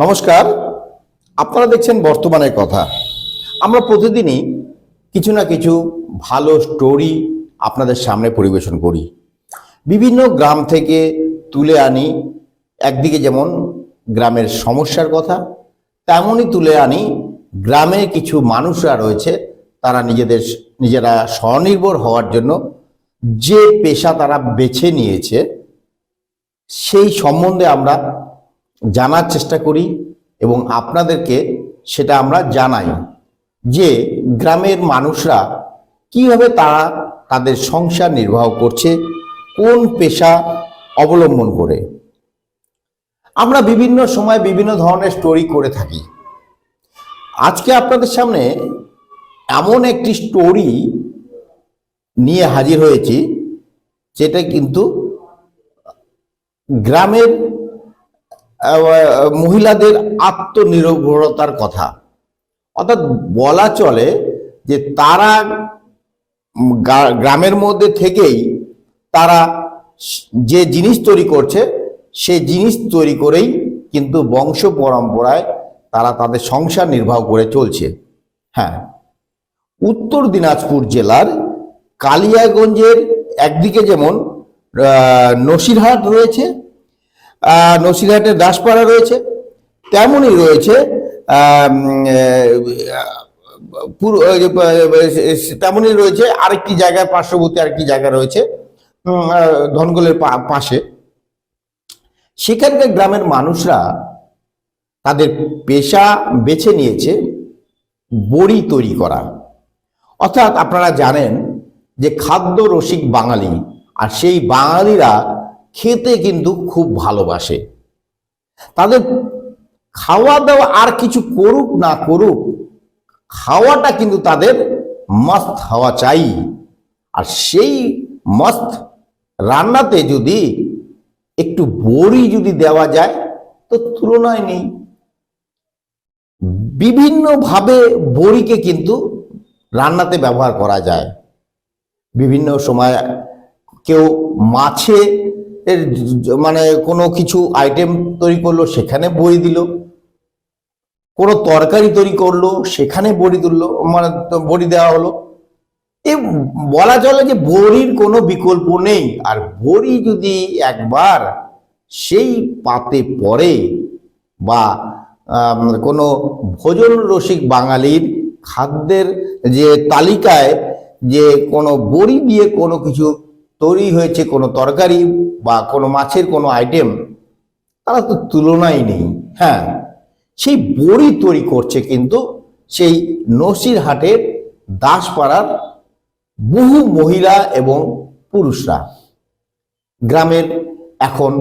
নমস্কার। আপনারা দেখছেন বর্তমানের কথা। আমরা প্রতিদিনই কিছু না কিছু ভালো স্টোরি আপনাদের সামনে পরিবেশন করি। বিভিন্ন গ্রাম থেকে তুলে আনি, একদিকে যেমন গ্রামের সমস্যার কথা, তেমনই তুলে আনি গ্রামে কিছু মানুষরা রয়েছে, তারা নিজেদের, নিজেরা স্বনির্ভর হওয়ার জন্য যে পেশা তারা বেছে নিয়েছে, সেই সম্বন্ধে আমরা জানার চেষ্টা করি এবং আপনাদেরকে সেটা আমরা জানাই যে গ্রামের মানুষরা কীভাবে তারা তাদের সংসার নির্বাহ করছে, কোন পেশা অবলম্বন করে। আমরা বিভিন্ন সময় বিভিন্ন ধরনের স্টোরি করে থাকি। আজকে আপনাদের সামনে এমন একটি স্টোরি নিয়ে হাজির হয়েছি, যেটা কিন্তু গ্রামের মহিলাদের আত্মনির্ভরতার কথা। অর্থাৎ বলা চলে যে তারা গ্রামের মধ্যে থেকেই তারা যে জিনিস তৈরি করছে সেই জিনিস তৈরি করেই কিন্তু বংশ পরম্পরায় তারা তাদের সংসার নির্বাহ করে চলছে। হ্যাঁ উত্তর দিনাজপুর জেলার কালিয়াগঞ্জের একদিকে যেমন নসিরহাট রয়েছে নসিরহাটের দাসপাড়া রয়েছে, তেমনই রয়েছে তেমনই রয়েছে আরেকটি জায়গায়, পার্শ্ববর্তী আরেকটি জায়গা রয়েছে ধনগলের পাশে। সেখানকার গ্রামের মানুষরা তাদের পেশা বেছে নিয়েছে বড়ি তৈরি করা। অর্থাৎ আপনারা জানেন যে খাদ্য রসিক বাঙালি, আর সেই বাঙালিরা খেতে কিন্তু খুব ভালোবাসে। তাদের খাওয়া দাওয়া আর কিছু করুক না করুক, খাওয়াটা কিন্তু তাদের মস্ত হওয়া চাই। আর সেই মস্ত রান্নাতে যদি একটু বড়ি যদি দেওয়া যায়, তো তুলনায় নেই। বিভিন্নভাবে বড়িকে কিন্তু রান্নাতে ব্যবহার করা যায়। বিভিন্ন সময় কেউ মাছে এর মানে কোনো কিছু আইটেম তৈরি করল, সেখানে বড়ি দিল। কোনো তরকারি তৈরি করল, সেখানে বড়ি তুললো মানে বড়ি দেওয়া হলো। এ বলা চলে যে বড়ির কোনো বিকল্প নেই। আর বড়ি যদি একবার সেই পাতে পড়ে বা কোনো ভোজন রসিক বাঙালির খাদ্যের যে তালিকায় যে কোনো বড়ি দিয়ে কোনো কিছু তৈরি হয়েছে কোনো তরকারি বা কোনো মাছের কোনো আইটেম তারা তো তুলনাই নেই। হ্যাঁ সেই বড়ি তৈরি করছে কিন্তু সেই নসিরহাটের দাসপাড়ার বহু মহিলা এবং পুরুষরা। গ্রামের এখন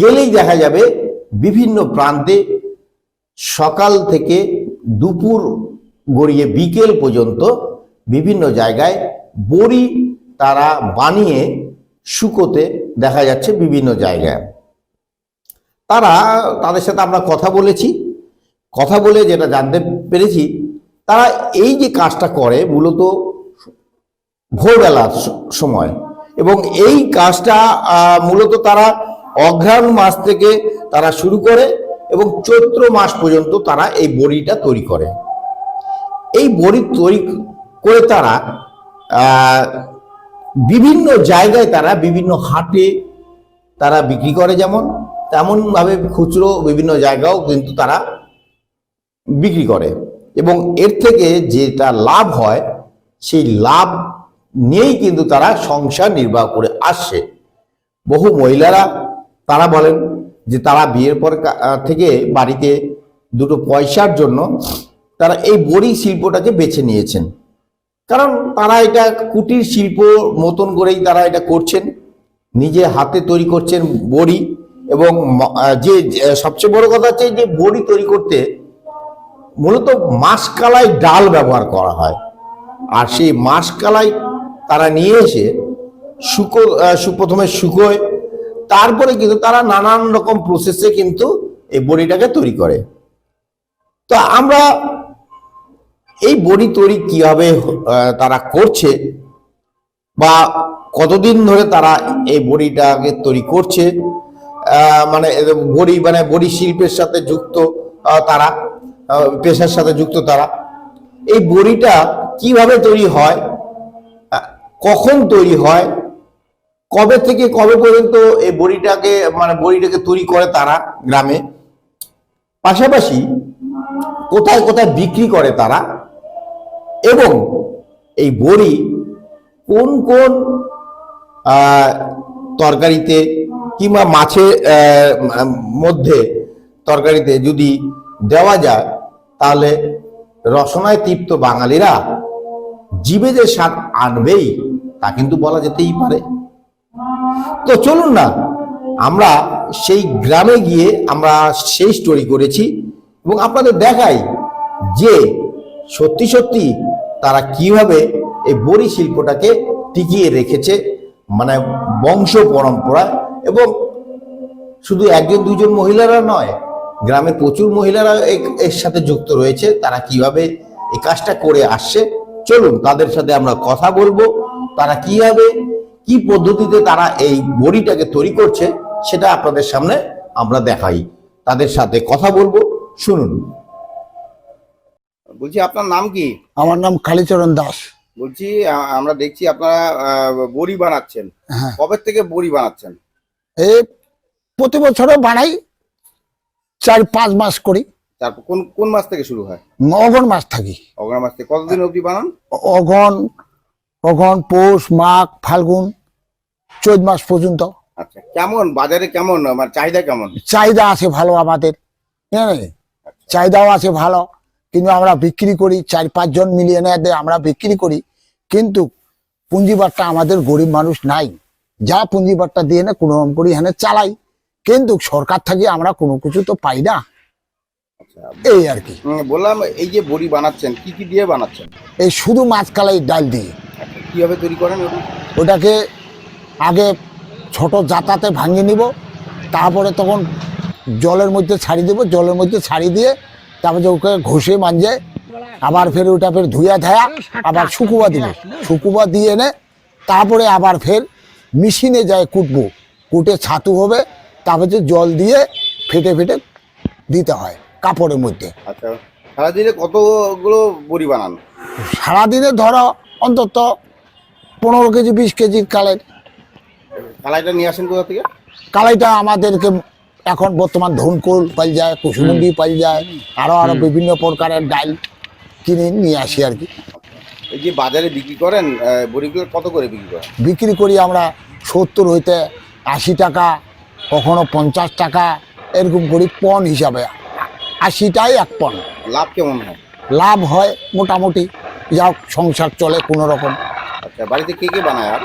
গেলেই দেখা যাবে বিভিন্ন প্রান্তে সকাল থেকে দুপুর গড়িয়ে বিকেল পর্যন্ত বিভিন্ন জায়গায় বড়ি তারা বানিয়ে শুকোতে দেখা যাচ্ছে বিভিন্ন জায়গায়। তারা, তাদের সাথে আমরা কথা বলেছি। কথা বলে যেটা জানতে পেরেছি, তারা এই যে কাজটা করে মূলত ভোরবেলার সময় এবং এই কাজটা মূলত তারা অঘ্রাণ মাস থেকে তারা শুরু করে এবং চৈত্র মাস পর্যন্ত তারা এই বড়িটা তৈরি করে। এই বড়ি তৈরি করে তারা বিভিন্ন জায়গায় তারা বিভিন্ন হাটে তারা বিক্রি করে যেমন, তেমনভাবে খুচরো বিভিন্ন জায়গাও কিন্তু তারা বিক্রি করে। এবং এর থেকে যেটা লাভ হয়, সেই লাভ নিয়েই কিন্তু তারা সংসার নির্বাহ করে আসছে। বহু মহিলারা তারা বলেন যে তারা বিয়ের পর থেকে বাড়িতে দুটো পয়সার জন্য তারা এই বড়ি শিল্পটাকে বেছে নিয়েছেন। কারণ তারা এটা কুটির শিল্প মতন করেই তারা এটা করছেন। নিজে হাতে তৈরি করছেন বড়ি এবং যে সবচেয়ে বড় কথা হচ্ছে যে বড়ি তৈরি করতে মূলত মাসকালাই ডাল ব্যবহার করা হয়। আর সেই মাসকালাই তারা নিয়ে এসে শুকো আহ, সু- প্রথমে শুকোয় তারপরে কিন্তু তারা নানান রকম প্রসেসে কিন্তু এই বড়িটাকে তৈরি করে। তো আমরা এই বড়ি তৈরি কীভাবে তারা করছে বা কতদিন ধরে তারা এই বড়িটাকে তৈরি করছে মানে বড়ি মানে বড়ি শিল্পের সাথে যুক্ত তারা পেশার সাথে যুক্ত তারা, এই বড়িটা কীভাবে তৈরি হয় কখন তৈরি হয়, কবে থেকে কবে পর্যন্ত এই বড়িটাকে মানে বড়িটাকে তৈরি করে তারা গ্রামে, পাশাপাশি কোথায় কোথায় বিক্রি করে তারা এবং এই বড়ি কোন কোন তরকারিতে কিংবা মাছের মধ্যে তরকারিতে যদি দেওয়া যায়, তাহলে রসনায় তৃপ্ত বাঙালিরা জীবে যে স্বাদ আনবেই, তা কিন্তু বলা যেতেই পারে। তো চলুন না, আমরা সেই গ্রামে গিয়ে আমরা সেই স্টোরি করেছি এবং আপনাদের দেখাই যে সত্যি সত্যি তারা কীভাবে এই বড়ি শিল্পটাকে টিকিয়ে রেখেছে মানে বংশ পরম্পরা এবং শুধু একজন, দুজন মহিলারা নয়, গ্রামে প্রচুর মহিলারা এর সাথে যুক্ত রয়েছে, তারা কীভাবে এই কাজটা করে আসছে, চলুন তাদের সাথে আমরা কথা বলব, তারা কীভাবে, কি পদ্ধতিতে তারা এই বড়িটাকে তৈরি করছে, সেটা আপনাদের সামনে আমরা দেখাই। তাদের সাথে কথা বলব, শুনুন। বলছি আপনার নাম কি? আমার নাম কালীচরণ দাস। বলছি আমরা দেখছি আপনারা বড়ি বানাচ্ছেন। হ্যাঁ। কবে থেকে বড়ি বানাচ্ছেন? এই প্রতি বছরে বানাই চার পাঁচ মাস করি। তারপর কোন কোন মাস থেকে শুরু হয়? অঘন মাস থাকি। অগ্রা মাস থেকে কতদিন অবধি বানান? অঘন অঘন পৌষ মাঘ ফাল্গুন চৈত মাস পর্যন্ত। আচ্ছা কেমন? বাজারে কেমন? মানে চাহিদা কেমন? চাহিদা আছে ভালো আমাদের। হ্যাঁ চাহিদাও আছে ভালো। কিন্তু আমরা বিক্রি করি চার পাঁচজন মিলিয়ে নেয় দেয় আমরা বিক্রি করি। কিন্তু পুঁজিবারটা আমাদের গরিব মানুষ নাই। যা পুঁজিবারটা দিয়ে না কোনো রকম করি এখানে চালাই। কিন্তু সরকার থেকে আমরা কোনো কিছু তো পাই না। আচ্ছা এই আর কি। বললাম এই যে বড়ি বানাচ্ছেন কি কি দিয়ে বানাচ্ছেন? এই শুধু মাছ কালাই ডাল দিয়ে। আচ্ছা, কীভাবে তৈরি করেন ওটাকে আগে ছোট জাতাতে ভাঙিয়ে নিব। তারপরে তখন জলের মধ্যে ছাড়ি দেবো। জলের মধ্যে ছাড়ি দিয়ে তারপরে ওকে ঘষে মাঞ্জে আবার ফের ওটা ফের ধুয়া ধায়া আবার শুকুবা দিব শুকুবা দিয়ে এনে তারপরে আবার ফের মেশিনে যায় কুটবো। কুটে ছাতু হবে তারপরে জল দিয়ে ফেটে ফেটে দিতে হয় কাপড়ের মধ্যে। আচ্ছা সারাদিনে কতগুলো বড়ি বানান? সারাদিনে ধরো অন্তত পনেরো কেজি বিশ কেজি কালের। কালাইটা নিয়ে আসেন কোথা থেকে? কালাইটা আমাদেরকে এখন বর্তমান ধনকুল পাই যায় কুসুমুন্ডি পাই যায় আরও আরও বিভিন্ন প্রকারের ডাল কিনে নিয়ে আসি আর কি। এই যে বাজারে বিক্রি করেন বড়িগুলো কত করে বিক্রি করেন? বিক্রি করি আমরা সত্তর হইতে আশি টাকা কখনো পঞ্চাশ টাকা এরকম করি পণ হিসাবে। আশিটাই এক পণ লাভ কেমন হয়? লাভ হয় মোটামুটি যা হোক সংসার চলে কোনো রকম। আচ্ছা বাড়িতে কে কে বানায় আর?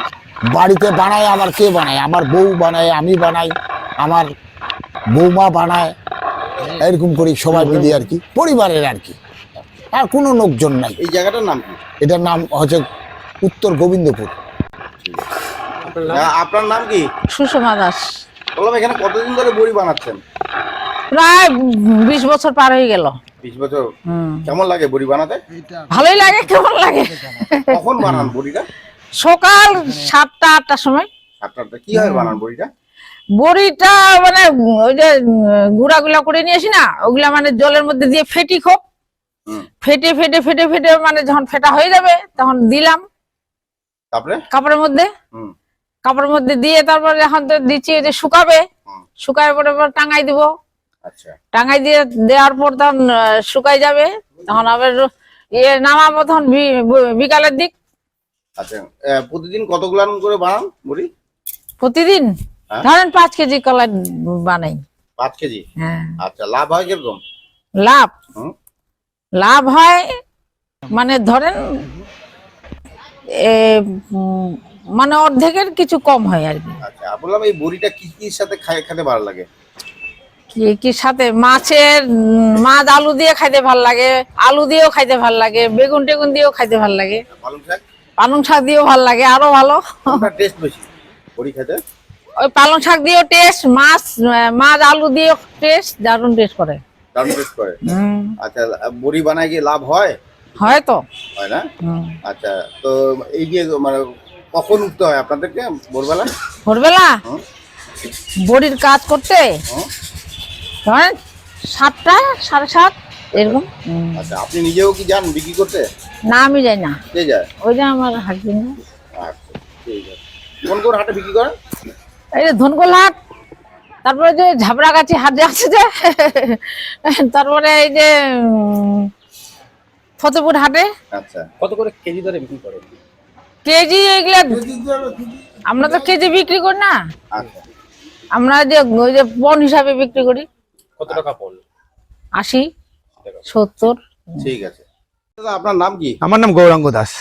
বাড়িতে বানায় আমার কে বানায়? আমার বউ বানায় আমি বানাই আমার বৌমা বানায় এরকম করি সবাই মিলে আর কি পরিবারের আর কি। আর কোনো লোকজন নাই। এই জায়গাটার নাম কি? এটার নাম হচ্ছে উত্তর গোবিন্দপুর। আপনার নাম কি? সুষমা দাস। বললাম এখানে কতদিন ধরে বড়ি বানাচ্ছেন? প্রায় বিশ বছর পার হয়ে গেল। বিশ বছর। কেমন লাগে বড়ি বানাতে? ভালোই লাগে কেমন লাগে? কখন বানান বড়িটা? সকাল সাতটা আটটার সময়। সাতটাটা কি হয় বানান বড়িটা? বড়িটা মানে ওই যে গুড়া গুলা করে নিয়ে আসি না ওগুলা মানে জলের মধ্যে দিয়ে ফেটি খুব। ফেটে ফেটে ফেটে ফেটে মানে যখন ফেটা হয়ে যাবে তখন দিলাম। তারপরে? কাপড়ের মধ্যে। কাপড়ের মধ্যে দিয়ে তারপরে এখন তো দিচ্ছি যে শুকাবে। শুকায় পরে পর টাঙাই দিব। আচ্ছা। টাঙাই দিয়ে দেওয়ার পর তখন শুকাই যাবে। তখন আবার ইয়ে নামাবো তখন বিকালের দিক। আচ্ছা প্রতিদিন কতগুলো করে বানান বড়ি? প্রতিদিন। ধরেন পাঁচ কেজি কলাই বানাই। পাঁচ কেজি? হ্যাঁ। আচ্ছা লাভ হয় কীরকম? লাভ? লাভ হয় মানে ধরেন মানে অর্ধেকের কিছু কম হয় আর কি। আচ্ছা বললাম এই বড়িটা কি কি সাথে খেতে ভালো লাগে? কি কি সাথে? মাছের মাছ আলু দিয়ে খাইতে ভালো লাগে আলু দিয়েও খাইতে ভালো লাগে বেগুন টেগুন দিয়েও খাইতে ভালো লাগে। পালং শাক? পালং শাক দিয়েও ভালো লাগে আরও ভালো। টেস্ট বেশি বড়ি খেতে ওই পালং শাক দিয়েও টেস্ট মাছ মাছ আলু দিয়েও টেস্ট দারুণ টেস্ট করে। দারুণ টেস্ট করে? আচ্ছা বড়ি বানায় কি লাভ হয়? হয় তো। হয় না? আচ্ছা তো এই যে মানে কখন উঠতে হয় আপনাদেরকে ভোরবেলা? ভোরবেলা? বড়ির কাজ করতে? ধরেন সাতটা সাড়ে সাত এরকম। আচ্ছা আপনি নিজেও কি যান বিক্রি করতে? না আমি যাই না। কে যায়? ওই যে আমার হাজবেন্ড আচ্ছা ঠিক আছে। কোন কোন হাটে বিক্রি করেন? এই যে ধনকোল হাট তারপরে যে ঝাবড়াগাছি হাট আছে যে তারপরে এই যে ফতেপুর হাটে। আচ্ছা। কত করে কেজি দরে বিক্রি করেন কেজি এগুলা আমরা তো কেজি বিক্রি করি না। আচ্ছা। আমরা যে ওই যে পণ হিসাবে বিক্রি করি। কত টাকা পড়ল আশি সত্তর। ঠিক আছে। দাদা আপনার নাম কি? আমার নাম গৌরাঙ্গ দাস।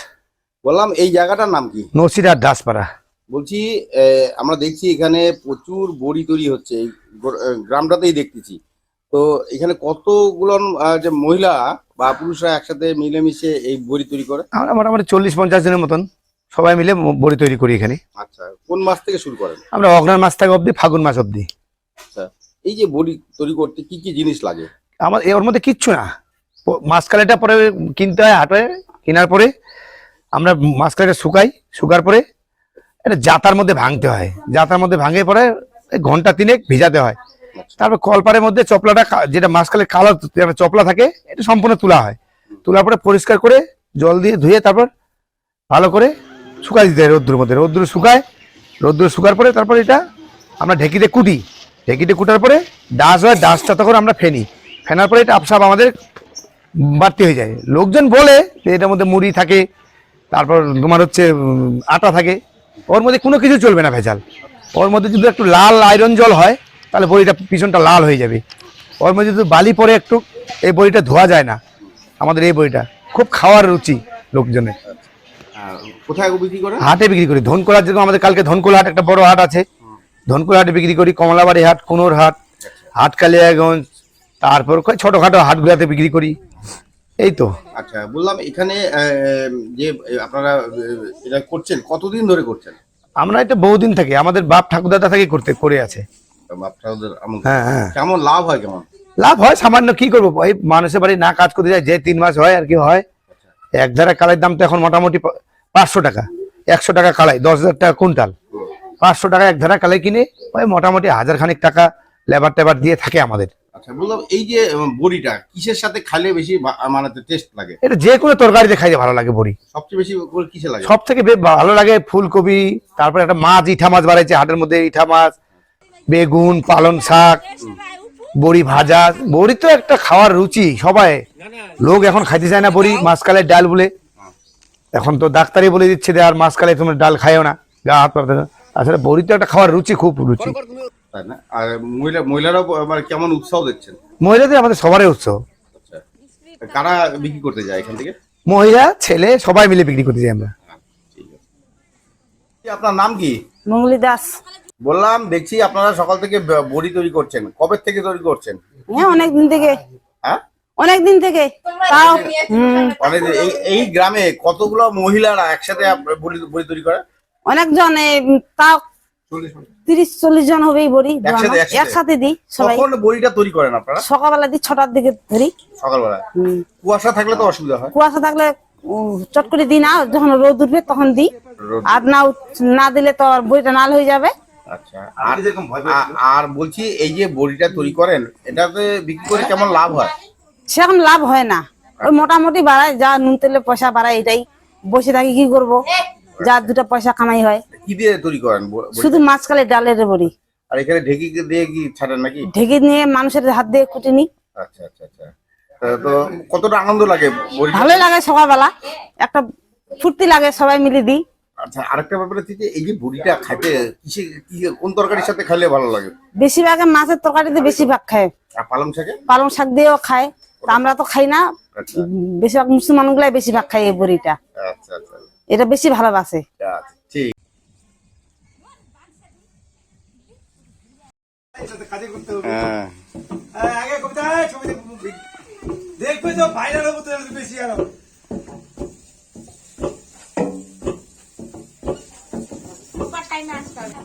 বললাম এই জায়গাটার নাম কি? নসিরার দাসপাড়া। বলছি আমরা দেখছি এখানে প্রচুর বড়ি তৈরি হচ্ছে এই গ্রামটাতেই দেখতেছি। তো এখানে কতগুলো যে মহিলা বা পুরুষরা একসাথে মিলেমিশে এই বড়ি তৈরি করে? আমরা মোটামুটি চল্লিশ পঞ্চাশ জনের মতন সবাই মিলে বড়ি তৈরি করি এখানে। আচ্ছা কোন মাস থেকে শুরু করেন? আমরা অগ্রাণ মাস থেকে অবধি ফাগুন মাস অবধি। আচ্ছা এই যে বড়ি তৈরি করতে কি কি জিনিস লাগে? আমার এর মধ্যে কিচ্ছু না। মাসকালেটা পরে কিনতে হয় হাটে কেনার পরে আমরা মাসকালেটা শুকাই শুকার পরে এটা জাতার মধ্যে ভাঙতে হয়। জাতার মধ্যে ভাঙে পরে ঘণ্টা তিনেক ভিজাতে হয়। তারপর কলপারের মধ্যে চপলাটা যেটা মাসকালে কালো চপলা থাকে, এটা সম্পূর্ণ তোলা হয়। তোলার পরে পরিষ্কার করে জল দিয়ে ধুয়ে তারপর ভালো করে শুকাই দিতে হয় রোদ্দুর মধ্যে। রোদ্দুর শুকায়, রোদ্দুর শুকার পরে তারপর এটা আমরা ঢেকিতে কুটি। ঢেকিতে কুটার পরে ডাস হয়, ডাসটা তখন আমরা ফেনি। ফেনার পরে এটা আপসাপ আমাদের বাড়তি হয়ে যায়। লোকজন বলে যে এটার মধ্যে মুড়ি থাকে, তারপর তোমার হচ্ছে আটা থাকে। ওর মধ্যে কোনো কিছু চলবে না ভেজাল। ওর মধ্যে যদি একটু লাল আয়রন জল হয় তাহলে বড়িটা পিছনটা লাল হয়ে যাবে। ওর মধ্যে যদি বালি পরে একটু এই বড়িটা ধোয়া যায় না। আমাদের এই বড়িটা খুব খাওয়ার রুচি লোকজনের। কোথায় বিক্রি করেন হাটে বিক্রি করি। ধনকোলা যেরকম আমাদের কালকে ধনকোলা হাট একটা বড় হাট আছে। ধনকোলা হাটে বিক্রি করি কমলাবাড়ি হাট কুনোর হাট হাট কালিয়াগঞ্জ তারপর ছোটখাটো হাটগুলাতে বিক্রি করি। এই তো। আচ্ছা বললাম এখানে যে আপনারা এটা করছেন কতদিন ধরে করছেন? আমরা এটা বহুদিন থেকে আমাদের বাপ ঠাকুরদাদা থেকে করতে করে আছে। হ্যাঁ হ্যাঁ। কেমন লাভ হয় কেমন? লাভ হয় সামান্য কি করব? এই মানুষের বাড়ি না কাজ করতে যায় যে তিন মাস হয় আর কি হয়। এক ধারা কালাইয়ের দাম তো এখন মোটামুটি পাঁচশো টাকা একশো টাকা কালাই দশ হাজার টাকা কুইন্টাল। পাঁচশো টাকা এক ধারা কালাই কিনে ওই মোটামুটি হাজার খানিক টাকা লেবার টেবার দিয়ে থাকে আমাদের। আচ্ছা বললাম এই যে বড়িটা কিসের সাথে খাইলে বেশি মানে টেস্ট লাগে? এটা যে কোনো তরকারিতে ভালো লাগে বড়ি। সবচেয়ে বেশি কিসে লাগে? সব থেকে ভালো লাগে ফুলকপি তারপরে একটা মাছ ইঠা মাছ বাড়াইছে হাটের মধ্যে ইঠা মাছ বেগুন পালং শাক বড়ি ভাজা। বড়ি তো একটা খাওয়ার রুচি সবাই। লোক এখন খাইতে চায় না বড়ি মাছকালের ডাল বলে। এখন তো ডাক্তারই বলে দিচ্ছে যে আর মাছকালে তুমি ডাল খাইও না গা হাত পাতে না। আসলে বড়ি তো একটা খাওয়ার রুচি খুব রুচি। তাই না? আর মহিলা মহিলারাও মানে কেমন উৎসাহ দেখছেন মহিলাদের আমাদের সবারই উৎসব আচ্ছা। কারা বিক্রি করতে যায় এখান থেকে? মহিলা ছেলে সবাই মিলে বিক্রি করতে যাই আমরা। ঠিক আছে। কি আপনার নাম কি? মঙ্গলি দাস। বললাম দেখছি আপনারা সকাল থেকে বড়ি তৈরি করছেন। কবে থেকে তৈরি করছেন? হ্যাঁ অনেক দিন থেকে। হ্যাঁ? অনেক দিন থেকে। তাও হুম, অনেক এই এই গ্রামে কতগুলো মহিলারা একসাথে বড়ি বড়ি তৈরি করে? অনেকজন তাও তিরিশ চল্লিশ জন হবেই বড়ি একসাথে, দিই সবাই। বড়িটা তৈরি করেন আপনারা? সকালবেলা দিই ছটার দিকে ধরি। সকালবেলা? কুয়াশা থাকলে তো অসুবিধা হয়। কুয়াশা থাকলে চট করে দিই না যখন রোদ উঠবে তখন দিই। আর না না দিলে তো আর বইটা নাল হয়ে যাবে। আচ্ছা। আর বলছি এই যে বড়িটা তৈরি করেন এটাতে বিক্রি করে কেমন লাভ হয়? সেরকম লাভ হয় না। ওই মোটামুটি বাড়ায় যা নুন তেলে পয়সা বাড়ায় এটাই। বসে থাকি কি করব? যা দুটো পয়সা কামাই হয়। কি দিয়ে তৈরি করেন? শুধু মাঝকালে ডালের বড়ি। আর এখানে ঢেকি দিয়ে কি ছাড়েন নাকি? ঢেকে নিয়ে মানুষের হাত দিয়ে কুটে নিই। আচ্ছা আচ্ছা আচ্ছা। তো কতটা আনন্দ লাগে ভালোই লাগে সকালবেলা। একটা ফুর্তি লাগে সবাই মিলে দিই। আচ্ছা আরেকটা ব্যাপার হচ্ছে যে এই যে বড়িটা খাইতে কিসে কি কোন তরকারির সাথে খাইলে ভালো লাগে? বেশিরভাগ মাছের তরকারিতে বেশিরভাগ খায়। আর পালং শাকে? পালং শাক দিয়েও খায়। তা আমরা তো খাই না। আচ্ছা। বেশিরভাগ মুসলমান গুলাই বেশিরভাগ খায় এই বড়িটা। আচ্ছা আচ্ছা। এটা বেশি ভালোবাসে। আচ্ছা। হ্যাঁ। আগে কোথায় ছবি দেখবে তো ভাইরাল হব তো বেশি আর টাইমে আসতে হবে